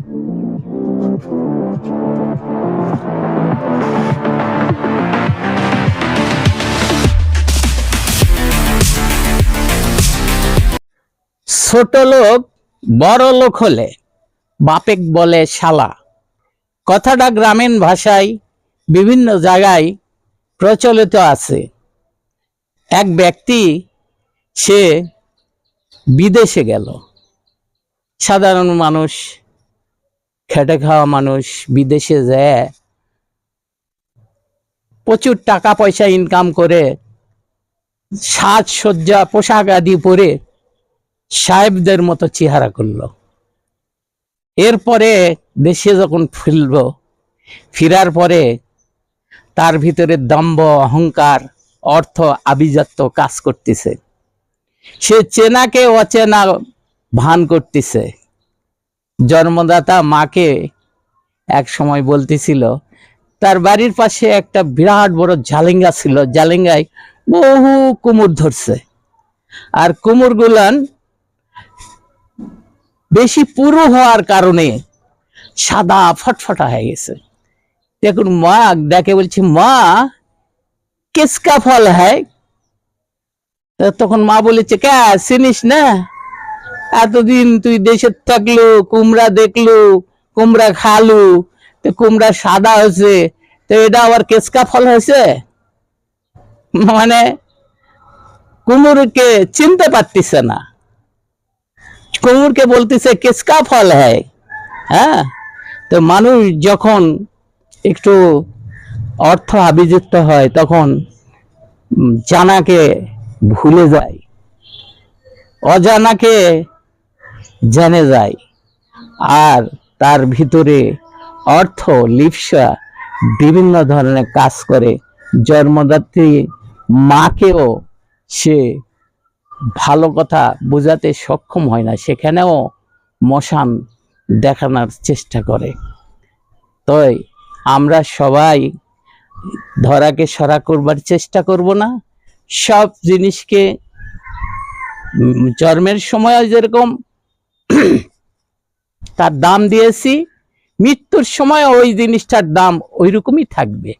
ছোট লোক, বড় লোক হলে বাপেক বলে শালা। কথাটা গ্রামীণ ভাষায় বিভিন্ন জায়গায় প্রচলিত আছে। এক ব্যক্তি, সে বিদেশে গেল। সাধারণ মানুষ খেটে খাওয়া মানুষ বিদেশে যায়, প্রচুর টাকা পয়সা ইনকাম করে সাজসজ্জা পোশাক আদি পরে সাহেবদের মতো চেহারা করল। এরপরে দেশে যখন ফিরল, ফিরার পরে তার ভিতরে দম্ভ, অহংকার, অর্থ, আভিজাত্য কাজ করতেছে। সে চেনাকে অচেনা ভান করতেছে। জন্মদাতা মাকে এক সময় বলতেছিল, তার বাড়ির পাশে একটা বিরাট বড় জালেঙ্গা ছিল, জালেঙ্গায় বহু কুমুর ধরছে। আর কুমুর গুলান বেশি পুরো হওয়ার কারণে সাদা ফটফটা হয়ে গেছে। দেখুন, মা দেখে বলছি, মা, কিসকা ফল হ্যায়? তা তখন মা বলেছে, কে, চিনিস না? এতদিন তুই দেশে থাকলু, কুমড়া দেখলু, কুমড়া খালু, তো কুমড়া সাদা হয়েছে, তো এটা আবার কেসকা ফল হয়েছে? মানে কুমুরকে চিনতে পারতিছে না। কুমুরকে বলতেছে কিসকা ফল হ্যায় হ্যাঁ? তো মানুষ যখন একটু অর্থ আবিযুক্ত হয়, তখন জানাকে ভুলে যায়। অজানাকে জেনে যায়। আর তার ভিতরে অর্থ লিপসা বিভিন্ন ধরনের কাজ করে। জন্মদাত্রী মাকেও সে ভালো কথা বোঝাতে সক্ষম হয় না, সেখানেও মশান দেখানোর চেষ্টা করে। তাই, আমরা সবাই ধরাকে সরা করবার চেষ্টা করব না? সব জিনিসকে জন্মের সময় যেরকম তার দাম দিয়েছি মৃত্যুর সময় ওই জিনিসটার দাম ওই রকমই থাকবে